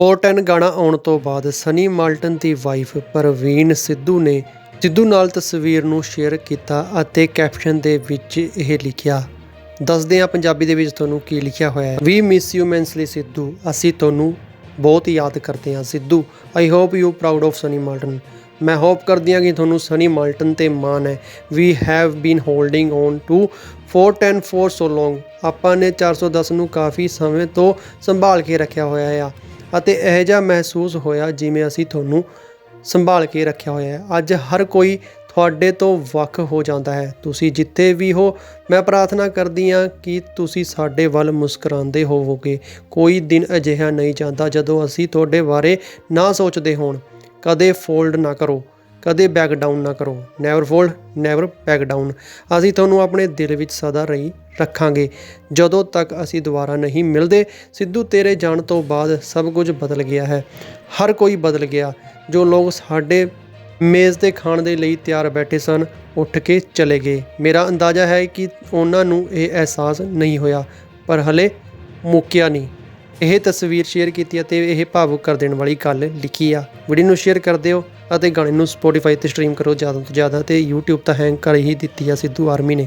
410 ਗਾਣਾ ਆਉਣ ਤੋਂ ਬਾਅਦ ਸਨੀ ਮਾਲਟਨ ਦੀ ਵਾਈਫ ਪ੍ਰਵੀਨ ਸਿੱਧੂ ਨੇ ਸਿੱਧੂ ਨਾਲ ਤਸਵੀਰ ਨੂੰ ਸ਼ੇਅਰ ਕੀਤਾ ਅਤੇ ਕੈਪਸ਼ਨ ਦੇ ਵਿੱਚ ਇਹ ਲਿਖਿਆ, ਦੱਸਦੇ ਹਾਂ ਪੰਜਾਬੀ ਦੇ ਵਿੱਚ ਤੁਹਾਨੂੰ ਕੀ ਲਿਖਿਆ ਹੋਇਆ ਹੈ। ਵੀ ਮਿਸ ਯੂ ਮੈਂਸਲੀ ਸਿੱਧੂ। ਅਸੀਂ ਤੁਹਾਨੂੰ ਬਹੁਤ ਯਾਦ ਕਰਦੇ ਹਾਂ, Sidhu. I hope you proud of Sunny Malton. ਮੈਂ ਹੋਪ ਕਰਦੀ ਹਾਂ ਕਿ ਤੁਹਾਨੂੰ ਸਨੀ ਮਾਲਟਨ ਤੇ ਮਾਣ ਹੈ। We have been holding on to 410 four so long ਆਪਾਂ ਨੇ 410 ਨੂੰ ਕਾਫੀ ਸਮੇਂ ਤੋਂ ਸੰਭਾਲ ਕੇ ਰੱਖਿਆ ਹੋਇਆ ਆ। ਅਤੇ ਇਹ ਜਿਹਾ ਮਹਿਸੂਸ ਹੋਇਆ ਜਿਵੇਂ ਅਸੀਂ ਤੁਹਾਨੂੰ ਸੰਭਾਲ ਕੇ ਰੱਖਿਆ ਹੋਇਆ ਹੈ। ਅੱਜ ਹਰ ਕੋਈ ਤੁਹਾਡੇ ਤੋਂ ਵੱਖ ਹੋ ਜਾਂਦਾ ਹੈ। ਤੁਸੀਂ ਜਿੱਥੇ ਵੀ ਹੋ, ਮੈਂ ਪ੍ਰਾਰਥਨਾ ਕਰਦੀ ਹਾਂ ਕਿ ਤੁਸੀਂ ਸਾਡੇ ਵੱਲ ਮੁਸਕਰਾਉਂਦੇ ਹੋਵੋਗੇ। ਕੋਈ ਦਿਨ ਅਜਿਹਾ ਨਹੀਂ ਜਾਂਦਾ ਜਦੋਂ ਅਸੀਂ ਤੁਹਾਡੇ ਬਾਰੇ ਨਾ ਸੋਚਦੇ ਹੋਣ। ਕਦੇ ਫੋਲਡ ਨਾ ਕਰੋ। ਕਦੇ ਬੈਕ ਡਾਊਨ ਨਾ ਕਰੋ। Never fold never back down ਅਸੀਂ ਤੁਹਾਨੂੰ ਆਪਣੇ ਦਿਲ ਵਿੱਚ ਸਦਾ ਰਹੀ ਰੱਖਾਂਗੇ। ਜਦੋਂ ਤੱਕ ਅਸੀਂ ਦੁਬਾਰਾ ਨਹੀਂ ਮਿਲਦੇ, ਸਿੱਧੂ ਤੇਰੇ ਜਾਣ ਤੋਂ ਬਾਅਦ ਸਭ ਕੁਝ ਬਦਲ ਗਿਆ ਹੈ। ਹਰ ਕੋਈ ਬਦਲ ਗਿਆ। ਜੋ ਲੋਕ ਸਾਡੇ ਮੇਜ਼ ਤੇ ਖਾਣ ਦੇ ਲਈ ਤਿਆਰ ਬੈਠੇ ਸਨ, ਉੱਠ ਕੇ ਚਲੇ ਗਏ। ਮੇਰਾ ਅੰਦਾਜ਼ਾ ਹੈ ਕਿ ਉਹਨਾਂ ਨੂੰ ਇਹ ਅਹਿਸਾਸ ਨਹੀਂ ਹੋਇਆ, ਪਰ ਹਲੇ ਮੁੱਕਿਆ ਨਹੀਂ। ਇਹ ਤਸਵੀਰ ਸ਼ੇਅਰ ਕੀਤੀ ਅਤੇ ਇਹ ਭਾਵੁਕ ਕਰ ਦੇਣ ਵਾਲੀ ਗੱਲ ਲਿਖੀ ਆ। ਵੀਡੀਓ ਨੂੰ ਸ਼ੇਅਰ ਕਰ ਦਿਓ ਅਤੇ ਗਾਣੇ ਨੂੰ ਸਪੋਟੀਫਾਈ ਤੇ ਸਟ੍ਰੀਮ ਕਰੋ, ਜ਼ਿਆਦਾ ਤੋਂ ਜ਼ਿਆਦਾ, ਤੇ YouTube ਤਾਂ ਹੈਂਗ ਕਰ ਹੀ ਦਿੱਤੀ ਆ ਸਿੱਧੂ ਆਰਮੀ ਨੇ।